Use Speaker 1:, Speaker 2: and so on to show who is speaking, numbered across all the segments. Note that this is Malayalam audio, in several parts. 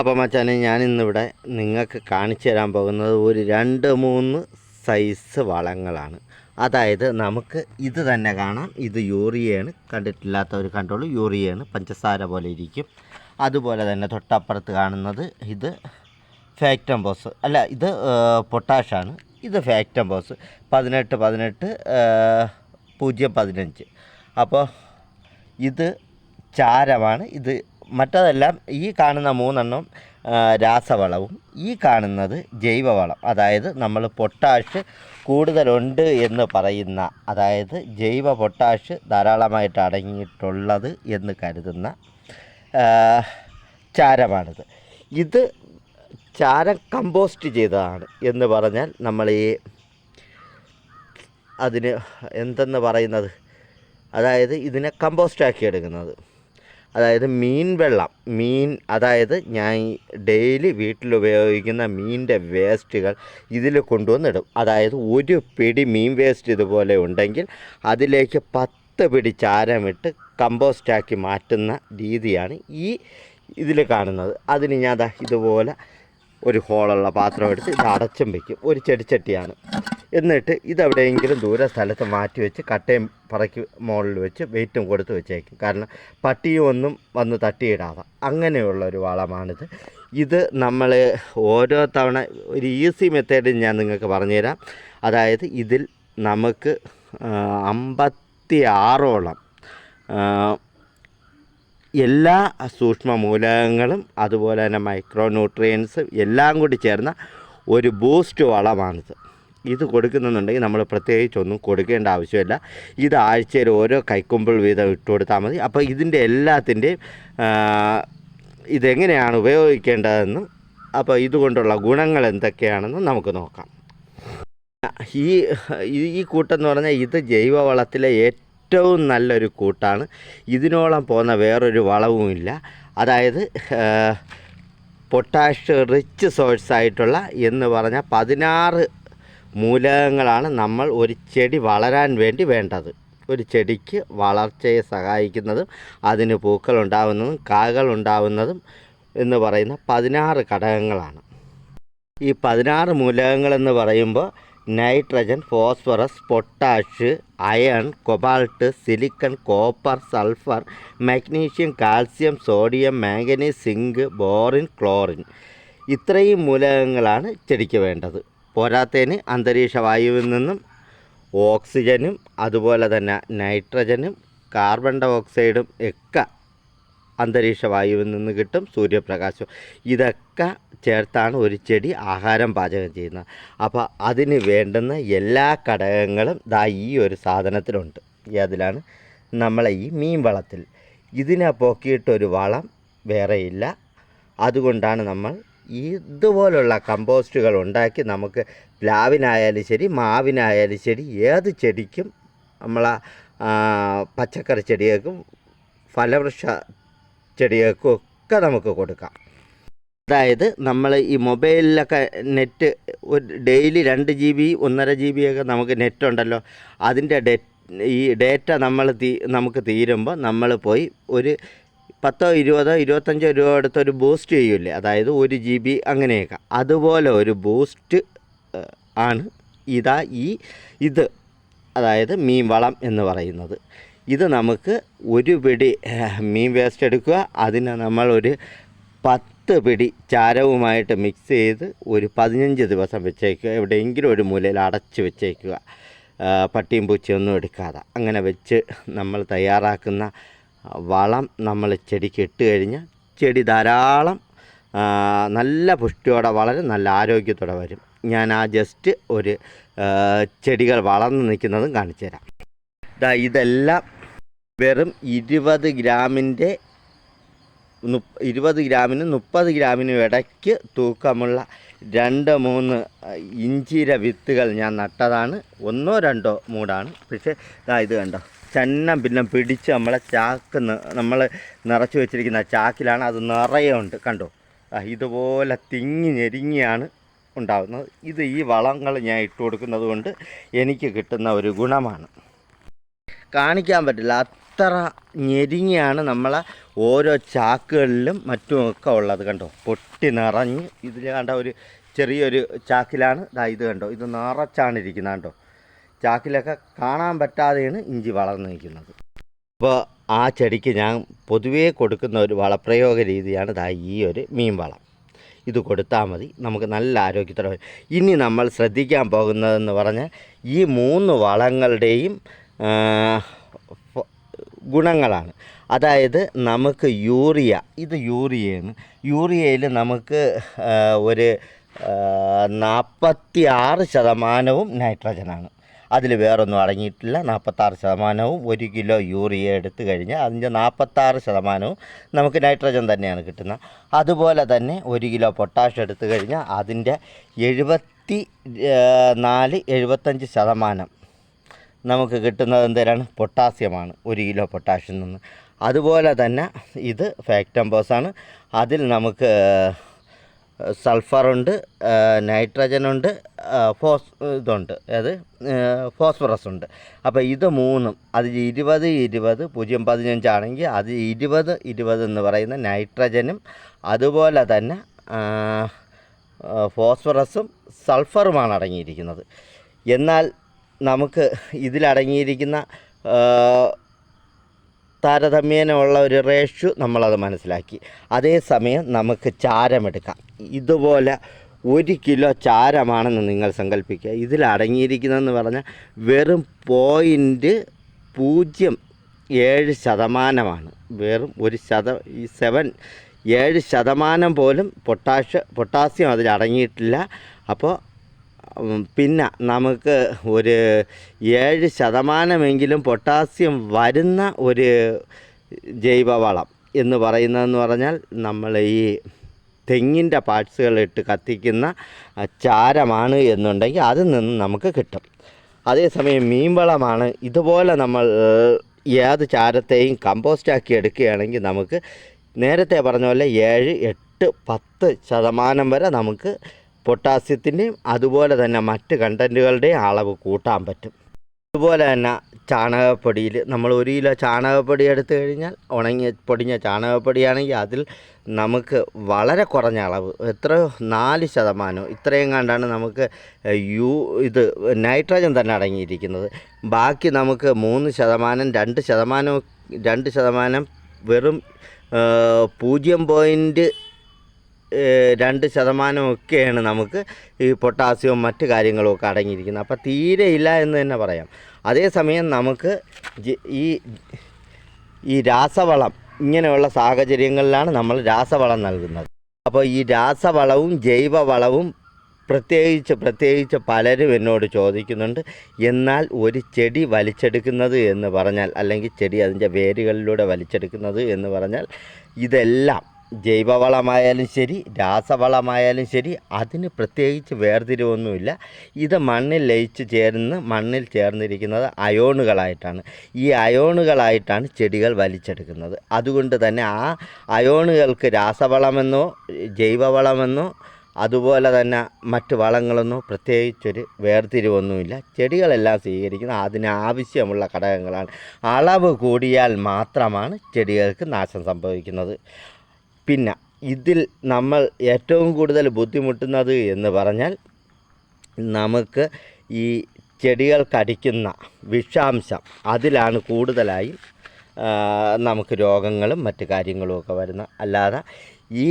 Speaker 1: അപ്പോൾ മച്ചാനെ ഞാനിന്നിവിടെ നിങ്ങൾക്ക് കാണിച്ചു തരാൻ പോകുന്നത് ഒരു രണ്ട് മൂന്ന് സൈസ് വളങ്ങളാണ്. അതായത് നമുക്ക് ഇത് തന്നെ കാണാം. ഇത് യൂറിയയാണ്. കണ്ടിട്ടില്ലാത്തവർ കണ്ടോളൂ. യൂറിയയാണ്. പഞ്ചസാര പോലെ ഇരിക്കും. അതുപോലെ തന്നെ തൊട്ടപ്പുറത്ത് കാണുന്നത് ഇത് ഫാക്ടംബോസ്. അല്ല ഇത് പൊട്ടാഷാണ്. ഇത് ഫാക്ടംബോസ്. പതിനെട്ട് പതിനെട്ട് പൂജ്യം പതിനഞ്ച്. അപ്പോൾ ഇത് ചാരമാണ്. ഇത് മറ്റതെല്ലാം ഈ കാണുന്ന മൂന്നെണ്ണം രാസവളവും. ഈ കാണുന്നത് ജൈവവളം. അതായത് നമ്മൾ പൊട്ടാഷ് കൂടുതലുണ്ട് എന്ന് പറയുന്ന അതായത് ജൈവ പൊട്ടാഷ് ധാരാളമായിട്ട് അടങ്ങിയിട്ടുള്ളത് എന്ന് കരുതുന്ന ചാരമാണിത്. ഇത് ചാരം കമ്പോസ്റ്റ് ചെയ്തതാണ് എന്ന് പറഞ്ഞാൽ നമ്മൾ ഈ അതിന് എന്തെന്ന് പറയുന്നത്? അതായത് ഇതിനെ കമ്പോസ്റ്റാക്കി എടുക്കുന്നത്. അതായത് മീൻ വെള്ളം മീൻ അതായത് ഞാൻ ഡെയിലി വീട്ടിൽ ഉപയോഗിക്കുന്ന മീനിന്റെ വേസ്റ്റുകൾ ഇതിൽ കൊണ്ടുവന്നിടും. അതായത് ഒരു പിടി മീൻ വേസ്റ്റ് ഇതുപോലെ ഉണ്ടെങ്കിൽ അതിലേക്ക് പത്ത് പിടി ചാരമിട്ട് കമ്പോസ്റ്റാക്കി മാറ്റുന്ന രീതിയാണ് ഈ ഇതിൽ കാണുന്നത്. അതിന് ഞാൻ ഇതുപോലെ ഒരു ഹോളുള്ള പാത്രം എടുത്ത് ഇത് അടച്ചും വയ്ക്കും ഒരു ചെടിച്ചട്ടിയാണ്. എന്നിട്ട് ഇതെവിടെയെങ്കിലും ദൂര സ്ഥലത്ത് മാറ്റി വെച്ച് കട്ടയും പറക്കി മുകളിൽ വെച്ച് വെയിറ്റും കൊടുത്ത് വെച്ചേക്കും. കാരണം പട്ടിയും ഒന്നും വന്ന് തട്ടിയിടാതെ. അങ്ങനെയുള്ള ഒരു വളമാണിത്. ഇത് നമ്മൾ ഓരോ തവണ ഒരു ഈസി മെത്തേഡ് ഞാൻ നിങ്ങൾക്ക് പറഞ്ഞുതരാം. അതായത് ഇതിൽ നമുക്ക് അമ്പത്തി ആറോളം എല്ലാ സൂക്ഷ്മ മൂലകങ്ങളും അതുപോലെ തന്നെ മൈക്രോ ന്യൂട്രിയൻസ് എല്ലാം കൂടി ചേർന്ന ഒരു ബൂസ്റ്റ് വളമാണിത്. ഇത് കൊടുക്കുന്നുണ്ടെങ്കിൽ നമ്മൾ പ്രത്യേകിച്ചൊന്നും കൊടുക്കേണ്ട ആവശ്യമില്ല. ഇത് ആഴ്ചയിൽ ഓരോ കൈക്കുമ്പിൾ വീതം ഇട്ട് കൊടുത്താൽ മതി. അപ്പോൾ ഇതിന്റെ എല്ലാത്തിന്റെയും ഇതെങ്ങനെയാണ് ഉപയോഗിക്കേണ്ടതെന്നും അപ്പോൾ ഇതുകൊണ്ടുള്ള ഗുണങ്ങൾ എന്തൊക്കെയാണെന്നും നമുക്ക് നോക്കാം. ഈ ഈ- കൂട്ടം എന്ന് പറഞ്ഞാൽ ഇത് ജൈവവളത്തിലെ ഏറ്റവും നല്ലൊരു കൂട്ടാണ്. ഇതിനോളം പോകുന്ന വേറൊരു വളവുമില്ല അതായത് പൊട്ടാഷ് റിച്ച് സോഴ്സ് ആയിട്ടുള്ള എന്ന് പറഞ്ഞാൽ പതിനാറ് മൂലകങ്ങളാണ് നമ്മൾ ഒരു ചെടി വളരാൻ വേണ്ടി വേണ്ടത്. ഒരു ചെടിക്ക് വളർച്ചയെ സഹായിക്കുന്നതും അതിന് പൂക്കൾ ഉണ്ടാകുന്നതും കാകൾ ഉണ്ടാകുന്നതും എന്ന് പറയുന്ന പതിനാറ് ഘടകങ്ങളാണ്. ഈ പതിനാറ് മൂലകങ്ങളെന്ന് പറയുമ്പോൾ nitrogen phosphorus potash iron cobalt silicon copper sulphur magnesium calcium sodium manganese zinc boron chlorine. ഇത്രയും മൂലകങ്ങളാണ് ചെടിക്ക് വേണ്ടത്. പോരാത്തതിന് അന്തരീക്ഷ വായുവിൽ നിന്നും ഓക്സിജനും അതുപോലെ തന്നെ നൈട്രജനും കാർബൺ ഡൈ ഓക്സൈഡും ഒക്കെ അന്തരീക്ഷ വായുവിൽ നിന്ന് കിട്ടും സൂര്യപ്രകാശം ഇതൊക്കെ ചേർത്താണ് ഒരു ചെടി ആഹാരം പാചകം ചെയ്യുന്നത്. അപ്പോൾ അതിന് വേണ്ടുന്ന എല്ലാ ഘടകങ്ങളും ദാ ഈ ഒരു സാധനത്തിലുണ്ട്. അതിലാണ് നമ്മളെ ഈ മീൻ വളത്തിൽ. ഇതിനെ പൊക്കിയിട്ടൊരു വളം വേറെയില്ല അതുകൊണ്ടാണ് നമ്മൾ ഇതുപോലുള്ള കമ്പോസ്റ്റുകൾ ഉണ്ടാക്കി നമുക്ക് പ്ലാവിനായാലും ശരി മാവിനായാലും ശരി ഏത് ചെടിക്കും നമ്മളെ പച്ചക്കറി ചെടികൾക്കും ഫലവൃക്ഷ ചെടികൾക്കും ഒക്കെ നമുക്ക് കൊടുക്കാം. അതായത് നമ്മൾ ഈ മൊബൈലിലൊക്കെ നെറ്റ് ഒരു ഡെയിലി രണ്ട് ജി ബി ഒന്നര ജി ബി ഒക്കെ നമുക്ക് നെറ്റ് ഉണ്ടല്ലോ അതിന്റെ ഡെ ഈ ഡേറ്റ നമ്മൾ തീ നമുക്ക് തീരുമ്പോൾ നമ്മൾ പോയി ഒരു പത്തോ ഇരുപതോ ഇരുപത്തഞ്ചോ രൂപ എടുത്ത് ഒരു ബൂസ്റ്റ് ചെയ്യൂലേ? അതായത് ഒരു ജി ബി അങ്ങനെയൊക്കെ. അതുപോലെ ഒരു ബൂസ്റ്റ് ആണ് ഇതാ ഈ ഇത്. അതായത് മീൻ വളം എന്ന് പറയുന്നത്. ഇത് നമുക്ക് ഒരു പിടി മീൻ വേസ്റ്റ് എടുക്കുക. അതിനെ നമ്മൾ ഒരു പത്ത് പിടി ചാരവുമായിട്ട് മിക്സ് ചെയ്ത് ഒരു പതിനഞ്ച് ദിവസം വെച്ചേക്കുക. എവിടെയെങ്കിലും ഒരു മൂലയിൽ അടച്ച് വെച്ചേക്കുക. പട്ടിയും പൂച്ചയൊന്നും എടുക്കാതെ. അങ്ങനെ വെച്ച് നമ്മൾ തയ്യാറാക്കുന്ന വളം നമ്മൾ ചെടിക്ക് ഇട്ട് കഴിഞ്ഞാൽ ചെടി ധാരാളം നല്ല പുഷ്ടിയോടെ വളരെ നല്ല ആരോഗ്യത്തോടെ വരും. ഞാൻ ആ ജസ്റ്റ് ഒരു ചെടികൾ വളർന്നു നിൽക്കുന്നതും കാണിച്ചു തരാം. ദാ ഇതെല്ലാം വെറും ഇരുപത് ഗ്രാമിന്റെ ഇരുപത് ഗ്രാമിനും മുപ്പത് ഗ്രാമിനും ഇടയ്ക്ക് തൂക്കമുള്ള രണ്ട് മൂന്ന് ഇഞ്ചിര വിത്തുകൾ ഞാൻ നട്ടതാണ്. ഒന്നോ രണ്ടോ മൂടാണ്. പക്ഷേ ഇതാ ഇത് കണ്ടോ? ചന്നം പിന്നെ പിടിച്ച് നമ്മളെ ചാക്ക് നമ്മൾ നിറച്ച് വെച്ചിരിക്കുന്ന ചാക്കിലാണ് അത് നിറയെ ഉണ്ട്. കണ്ടോ? ഇതുപോലെ തിങ്ങി ഞെരിങ്ങിയാണ് ഉണ്ടാകുന്നത് ഇത് ഈ വളങ്ങൾ ഞാൻ ഇട്ട് കൊടുക്കുന്നത് കൊണ്ട് എനിക്ക് കിട്ടുന്ന ഒരു ഗുണമാണ്. കാണിക്കാൻ പറ്റില്ല. അത്ര ഞെരിങ്ങിയാണ് നമ്മളെ ഓരോ ചാക്കുകളിലും മറ്റുമൊക്കെ ഉള്ളത്. കണ്ടോ? പൊട്ടി നിറഞ്ഞ് ഇതിൽ കണ്ട ഒരു ചെറിയൊരു ചാക്കിലാണ്. ഇതാ ഇത് കണ്ടോ? ഇത് നിറച്ചാണ് ഇരിക്കുന്നത് കണ്ടോ? ചാക്കിലൊക്കെ കാണാൻ പറ്റാതെയാണ് ഇഞ്ചി വളർന്നു നിൽക്കുന്നത്. അപ്പോൾ ആ ചെടിക്ക് ഞാൻ പൊതുവേ കൊടുക്കുന്ന ഒരു വളപ്രയോഗ രീതിയാണ് ദാ ഈ ഒരു മീൻ വളം. ഇത് കൊടുത്താൽ മതി. നമുക്ക് നല്ല ആരോഗ്യത്തോടെ ഇനി നമ്മൾ ശ്രദ്ധിക്കാൻ പോകുന്നതെന്ന് പറഞ്ഞാൽ ഈ മൂന്ന് വളങ്ങളുടെയും ഗുണങ്ങളാണ്. അതായത് നമുക്ക് യൂറിയ ഇത് യൂറിയയാണ്. യൂറിയയിൽ നമുക്ക് ഒരു നാൽപ്പത്തി ആറ് ശതമാനവും നൈട്രജനാണ്. അതിൽ വേറൊന്നും അടങ്ങിയിട്ടില്ല. നാൽപ്പത്താറ് ശതമാനവും ഒരു കിലോ യൂറിയ എടുത്തു കഴിഞ്ഞാൽ അതിന്റെ നാൽപ്പത്താറ് ശതമാനവും നമുക്ക് നൈട്രജൻ തന്നെയാണ് കിട്ടുന്നത് അതുപോലെ തന്നെ ഒരു കിലോ പൊട്ടാഷ് എടുത്തു കഴിഞ്ഞാൽ അതിന്റെ എഴുപത്തി നാല് എഴുപത്തഞ്ച് ശതമാനം നമുക്ക് കിട്ടുന്നത് എന്തേലാണ് പൊട്ടാസ്യമാണ് ഒരു കിലോ പൊട്ടാഷിൽ നിന്ന്. അതുപോലെ തന്നെ ഇത് ഫാക്ടംബോസാണ് അതിൽ നമുക്ക് സൾഫറുണ്ട് നൈട്രജനുണ്ട് ഫോസ് ഇതുണ്ട്. അതായത് ഫോസ്ഫറസ് ഉണ്ട്. അപ്പോൾ ഇത് മൂന്നും അത് ഇരുപത് ഇരുപത് പൂജ്യം പതിനഞ്ചാണെങ്കിൽ അത് ഇരുപത് ഇരുപത് എന്ന് പറയുന്ന നൈട്രജനും അതുപോലെ തന്നെ ഫോസ്ഫറസും സൾഫറുമാണ് അടങ്ങിയിരിക്കുന്നത്. എന്നാൽ നമുക്ക് ഇതിലടങ്ങിയിരിക്കുന്ന ആ, താരതമ്യേന ഉള്ള ഒരു റേഷ്യു നമ്മളത് മനസ്സിലാക്കി. അതേസമയം നമുക്ക് ചാരമെടുക്കാം. ഇതുപോലെ ഒരു കിലോ ചാരമാണെന്ന് നിങ്ങൾ സങ്കല്പിക്കുക ഇതിലടങ്ങിയിരിക്കുന്നതെന്ന് പറഞ്ഞാൽ വെറും പോയിന്റ് പൂജ്യം ഏഴ് ശതമാനമാണ്. വെറും ഒരു ശത ഈ സെവൻ ഏഴ് ശതമാനം പോലും പൊട്ടാഷ് പൊട്ടാസ്യം അതിൽ അടങ്ങിയിട്ടില്ല. അപ്പോൾ പിന്നെ നമുക്ക് ഒരു ഏഴ് ശതമാനമെങ്കിലും പൊട്ടാസ്യം വരുന്ന ഒരു ജൈവവളം എന്ന് പറയുന്നതെന്ന് പറഞ്ഞാൽ നമ്മൾ ഈ തെങ്ങിന്റെ പാർട്സുകളിട്ട് കത്തിക്കുന്ന ചാരമാണ് എന്നുണ്ടെങ്കിൽ അതിൽ നിന്ന് നമുക്ക് കിട്ടും. അതേസമയം മീൻവളമാണ്. ഇതുപോലെ നമ്മൾ ഏത് ചാരത്തെയും കമ്പോസ്റ്റാക്കി എടുക്കുകയാണെങ്കിൽ നമുക്ക് നേരത്തെ പറഞ്ഞ പോലെ ഏഴ് എട്ട് പത്ത് ശതമാനം വരെ നമുക്ക് പൊട്ടാസ്യത്തിന്റെയും അതുപോലെ തന്നെ മറ്റ് കണ്ടന്റുകളുടെയും അളവ് കൂട്ടാൻ പറ്റും. അതുപോലെ തന്നെ ചാണകപ്പൊടിയിൽ നമ്മൾ ഒരു കിലോ ചാണകപ്പൊടി എടുത്തു കഴിഞ്ഞാൽ ഉണങ്ങിയ പൊടിഞ്ഞ ചാണകപ്പൊടിയാണെങ്കിൽ അതിൽ നമുക്ക് വളരെ കുറഞ്ഞ അളവ് എത്രയോ നാല് ശതമാനം ഇത്രയും കണ്ടാണ് നമുക്ക് യു ഇത് നൈട്രജൻ തന്നെ അടങ്ങിയിരിക്കുന്നത്. ബാക്കി നമുക്ക് മൂന്ന് ശതമാനം രണ്ട് ശതമാനം രണ്ട് ശതമാനം വെറും പൂജ്യം പോയിന്റ് രണ്ട് ശതമാനമൊക്കെയാണ് നമുക്ക് ഈ പൊട്ടാസ്യവും മറ്റു കാര്യങ്ങളും ഒക്കെ അടങ്ങിയിരിക്കുന്നത്. അപ്പോൾ തീരെ ഇല്ല എന്ന് തന്നെ പറയാം. അതേസമയം നമുക്ക് ഈ ഈ രാസവളം ഇങ്ങനെയുള്ള സാഹചര്യങ്ങളിലാണ് നമ്മൾ രാസവളം നൽകുന്നത്. അപ്പോൾ ഈ രാസവളവും ജൈവവളവും പ്രത്യേകിച്ച് പ്രത്യേകിച്ച് പലരും എന്നോട് ചോദിക്കുന്നുണ്ട് എന്നാൽ ഒരു ചെടി വലിച്ചെടുക്കുന്നത് എന്ന് പറഞ്ഞാൽ അല്ലെങ്കിൽ ചെടി അതിന്റെ വേരുകളിലൂടെ വലിച്ചെടുക്കുന്നത് എന്ന് പറഞ്ഞാൽ ഇതെല്ലാം ജൈവവളമായാലും ശരി രാസവളമായാലും ശരി അതിന് പ്രത്യേകിച്ച് വേർതിരിവൊന്നുമില്ല. ഇത് മണ്ണിൽ ലയിച്ച് ചേർന്ന് മണ്ണിൽ ചേർന്നിരിക്കുന്നത് അയോണുകളായിട്ടാണ്. ഈ അയോണുകളായിട്ടാണ് ചെടികൾ വലിച്ചെടുക്കുന്നത്. അതുകൊണ്ട് തന്നെ ആ അയോണുകൾക്ക് രാസവളമെന്നോ ജൈവവളമെന്നോ അതുപോലെ തന്നെ മറ്റ് വളങ്ങളൊന്നും പ്രത്യേകിച്ചൊരു വേർതിരിവൊന്നുമില്ല. ചെടികളെല്ലാം സ്വീകരിക്കുന്ന അതിന് ആവശ്യമുള്ള ഘടകങ്ങളാണ്. അളവ് കൂടിയാൽ മാത്രമാണ് ചെടികൾക്ക് നാശം സംഭവിക്കുന്നത്. പിന്നെ ഇതിൽ നമ്മൾ ഏറ്റവും കൂടുതൽ ബുദ്ധിമുട്ടുന്നത് എന്ന് പറഞ്ഞാൽ നമുക്ക് ഈ ചെടികൾക്കടിക്കുന്ന വിഷാംശം അതിലാണ് കൂടുതലായും നമുക്ക് രോഗങ്ങളും മറ്റു കാര്യങ്ങളുമൊക്കെ വരുന്ന. അല്ലാതെ ഈ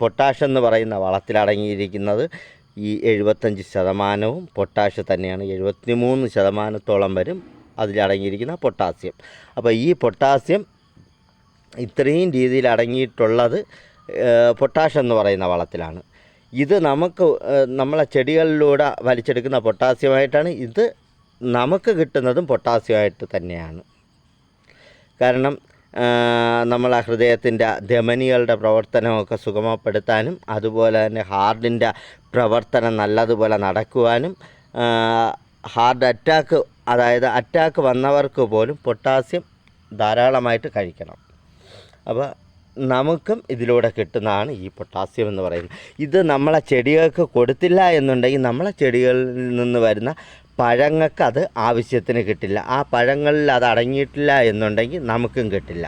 Speaker 1: പൊട്ടാഷ് എന്ന് പറയുന്ന വളത്തിലടങ്ങിയിരിക്കുന്നത് ഈ എഴുപത്തഞ്ച് ശതമാനവും പൊട്ടാഷ് തന്നെയാണ്. എഴുപത്തി മൂന്ന് ശതമാനത്തോളം വരും അതിലടങ്ങിയിരിക്കുന്ന പൊട്ടാസ്യം. അപ്പോൾ ഈ പൊട്ടാസ്യം ഇത്രയും രീതിയിൽ അടങ്ങിയിട്ടുള്ളത് പൊട്ടാഷ് എന്ന് പറയുന്ന വളത്തിലാണ്. ഇത് നമുക്ക് നമ്മളെ ചെടികളിലൂടെ വലിച്ചെടുക്കുന്ന പൊട്ടാസ്യമായിട്ടാണ് ഇത് നമുക്ക് കിട്ടുന്നതും പൊട്ടാസ്യമായിട്ട് തന്നെയാണ്. കാരണം നമ്മളെ ഹൃദയത്തിന്റെ ധമനികളുടെ പ്രവർത്തനമൊക്കെ സുഗമപ്പെടുത്താനും അതുപോലെ തന്നെ ഹാർട്ടിന്റെ പ്രവർത്തനം നല്ലതുപോലെ നടക്കുവാനും ഹാർഡ് അറ്റാക്ക് അതായത് അറ്റാക്ക് വന്നവർക്ക് പോലും പൊട്ടാസ്യം ധാരാളമായിട്ട് കഴിക്കണം. അപ്പോൾ നമുക്കും ഇതിലൂടെ കിട്ടുന്നതാണ് ഈ പൊട്ടാസ്യം എന്ന് പറയുന്നത്. ഇത് നമ്മളെ ചെടികൾക്ക് കൊടുത്തില്ല എന്നുണ്ടെങ്കിൽ നമ്മളെ ചെടികളിൽ നിന്ന് വരുന്ന പഴങ്ങൾക്ക് അത് ആവശ്യത്തിന് കിട്ടില്ല. ആ പഴങ്ങളിൽ അത് അടങ്ങിയിട്ടില്ല എന്നുണ്ടെങ്കിൽ നമുക്കും കിട്ടില്ല.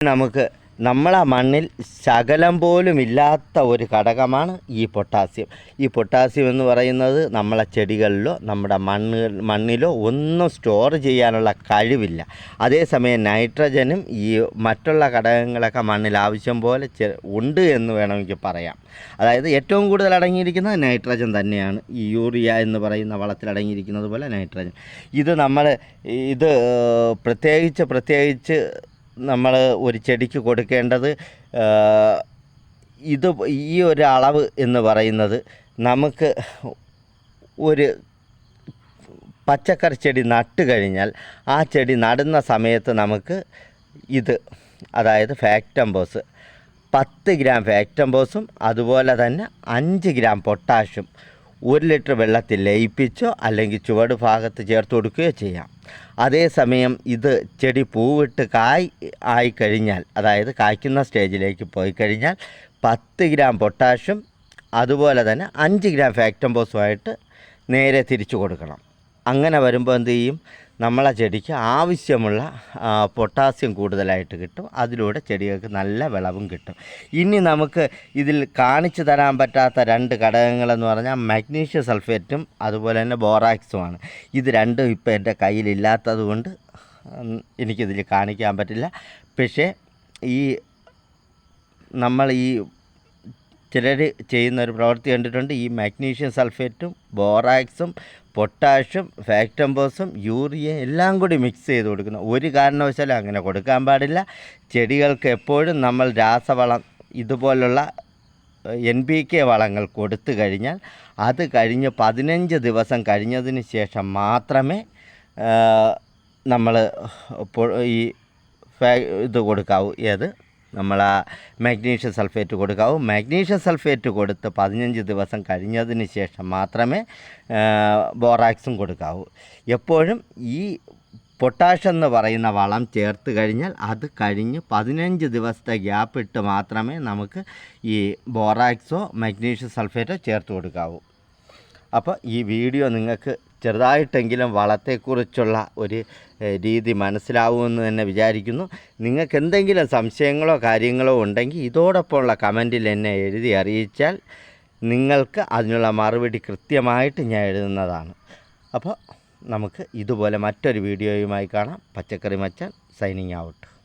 Speaker 1: നമുക്ക് നമ്മളെ മണ്ണിൽ ശകലം പോലും ഇല്ലാത്ത ഒരു ഘടകമാണ് ഈ പൊട്ടാസ്യം. ഈ പൊട്ടാസ്യം എന്ന് പറയുന്നത് നമ്മളെ ചെടികളിലോ നമ്മുടെ മണ്ണ് മണ്ണിലോ ഒന്നും സ്റ്റോർ ചെയ്യാനുള്ള കഴിവില്ല. അതേസമയം നൈട്രജനും ഈ മറ്റുള്ള ഘടകങ്ങളൊക്കെ മണ്ണിൽ ആവശ്യം പോലെ ഉണ്ട് എന്ന് വേണമെങ്കിൽ പറയാം. അതായത് ഏറ്റവും കൂടുതൽ അടങ്ങിയിരിക്കുന്നത് നൈട്രജൻ തന്നെയാണ്. ഈ യൂറിയ എന്ന് പറയുന്ന വളത്തിൽ അടങ്ങിയിരിക്കുന്നത് പോലെ നൈട്രജൻ ഇത് നമ്മൾ ഇത് പ്രത്യേകിച്ച് പ്രത്യേകിച്ച് നമ്മൾ ഒരു ചെടിക്ക് കൊടുക്കേണ്ടത് ഇത് ഈ ഒരു അളവ് എന്ന് പറയുന്നത് നമുക്ക് ഒരു പച്ചക്കറി ചെടി നട്ട് കഴിഞ്ഞാൽ ആ ചെടി നടുന്ന സമയത്ത് നമുക്ക് ഇത് അതായത് ഫാക്ടംബോസ് പത്ത് ഗ്രാം ഫാക്ടംബോസും അതുപോലെ തന്നെ അഞ്ച് ഗ്രാം പൊട്ടാഷും ഒരു ലിറ്റർ വെള്ളത്തിൽ ലയിപ്പിച്ചോ അല്ലെങ്കിൽ ചുവട് ഭാഗത്ത് ചേർത്ത് കൊടുക്കുകയോ ചെയ്യാം. അതേസമയം ഇത് ചെടി പൂവിട്ട് കായ് ആയിക്കഴിഞ്ഞാൽ അതായത് കായ്ക്കുന്ന സ്റ്റേജിലേക്ക് പോയി കഴിഞ്ഞാൽ പത്ത് ഗ്രാം പൊട്ടാഷും അതുപോലെ തന്നെ അഞ്ച് ഗ്രാം ഫാക്ടംബോസുമായിട്ട് നേരെ തിരിച്ചു കൊടുക്കണം. അങ്ങനെ വരുമ്പോൾ എന്ത് ചെയ്യും? നമ്മളെ ചെടിക്ക് ആവശ്യമുള്ള പൊട്ടാസ്യം കൂടുതലായിട്ട് കിട്ടും. അതിലൂടെ ചെടികൾക്ക് നല്ല വിളവും കിട്ടും. ഇനി നമുക്ക് ഇതിൽ കാണിച്ചു തരാൻ പറ്റാത്ത രണ്ട് ഘടകങ്ങളെന്ന് പറഞ്ഞാൽ മഗ്നീഷ്യം സൾഫേറ്റും അതുപോലെ തന്നെ ബോറാക്സുമാണ് ഇത് രണ്ടും ഇപ്പോൾ എന്റെ കയ്യിലില്ലാത്തത് കൊണ്ട് എനിക്കിതിൽ കാണിക്കാൻ പറ്റില്ല. പക്ഷേ ഈ നമ്മൾ ഈ ചിലർ ചെയ്യുന്ന ഒരു പ്രവൃത്തി കണ്ടിട്ടുണ്ട്. ഈ മാഗ്നീഷ്യം സൾഫേറ്റും ബോറാക്സും പൊട്ടാഷും ഫാക്ടംബോസും യൂറിയ എല്ലാം കൂടി മിക്സ് ചെയ്ത് കൊടുക്കുന്നു. ഒരു കാരണവശാലും അങ്ങനെ കൊടുക്കാൻ പാടില്ല. ചെടികൾക്ക് എപ്പോഴും നമ്മൾ രാസവളം ഇതുപോലുള്ള എൻ പി കെ വളങ്ങൾ കൊടുത്തു കഴിഞ്ഞാൽ അത് കഴിഞ്ഞ് പതിനഞ്ച് ദിവസം കഴിഞ്ഞതിന് ശേഷം മാത്രമേ നമ്മൾ ഈ ഇത് കൊടുക്കാവൂ. ഏത്? നമ്മൾ ആ മാഗ്നീഷ്യം സൾഫേറ്റ് കൊടുക്കാവൂ. മാഗ്നീഷ്യം സൾഫേറ്റ് കൊടുത്ത് പതിനഞ്ച് ദിവസം കഴിഞ്ഞതിന് ശേഷം മാത്രമേ ബോറാക്സും കൊടുക്കാവൂ. എപ്പോഴും ഈ പൊട്ടാഷ് എന്ന് പറയുന്ന വളം ചേർത്ത് കഴിഞ്ഞാൽ അത് കഴിഞ്ഞ് പതിനഞ്ച് ദിവസത്തെ ഗ്യാപ്പ് ഇട്ട് മാത്രമേ നമുക്ക് ഈ ബോറാക്സോ മാഗ്നീഷ്യം സൾഫേറ്റോ ചേർത്ത് കൊടുക്കാവൂ. അപ്പോൾ ഈ വീഡിയോ നിങ്ങൾക്ക് ചെറുതായിട്ടെങ്കിലും വളത്തെക്കുറിച്ചുള്ള ഒരു രീതി മനസ്സിലാവുമെന്ന് തന്നെ വിചാരിക്കുന്നു. നിങ്ങൾക്ക് എന്തെങ്കിലും സംശയങ്ങളോ കാര്യങ്ങളോ ഉണ്ടെങ്കിൽ ഇതോടൊപ്പമുള്ള കമന്റിൽ എന്നെ എഴുതി അറിയിച്ചാൽ നിങ്ങൾക്ക് അതിനുള്ള മറുപടി കൃത്യമായിട്ട് ഞാൻ എഴുതുന്നതാണ്. അപ്പോൾ നമുക്ക് ഇതുപോലെ മറ്റൊരു വീഡിയോയുമായി കാണാം. പച്ചക്കറി മച്ചാൻ സൈനിങ് ഔട്ട്.